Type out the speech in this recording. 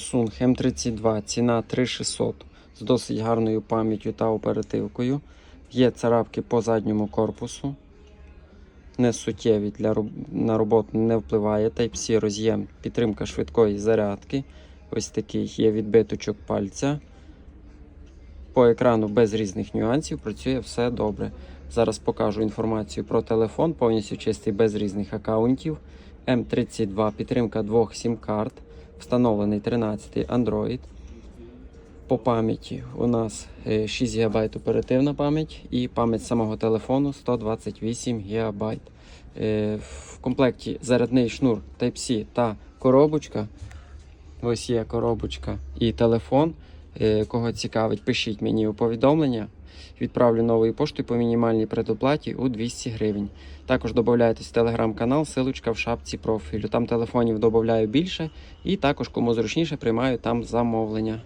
Samsung M32, ціна 3600 з досить гарною пам'яттю та оперативкою. Є царапки по задньому корпусу. Не суттєві для на роботу не впливає. Type-C роз'єм, підтримка швидкої зарядки. Ось такий є відбиточок пальця. По екрану без різних нюансів працює все добре. Зараз покажу інформацію про телефон, повністю чистий без різних аккаунтів. М32, підтримка двох сім-карт, встановлений 13 Android. По пам'яті у нас е, 6 ГБ оперативна пам'ять і пам'ять самого телефону 128 ГБ. Е, В комплекті зарядний шнур Type-C та коробочка. Ось є коробочка і телефон. Е, Кого цікавить, пишіть мені у повідомлення. Відправлю новою поштою по мінімальній предоплаті у 200 гривень. Також додайтесь в телеграм-канал, силочка в шапці профілю. Там телефонів додаю більше, і також кому зручніше приймаю там замовлення.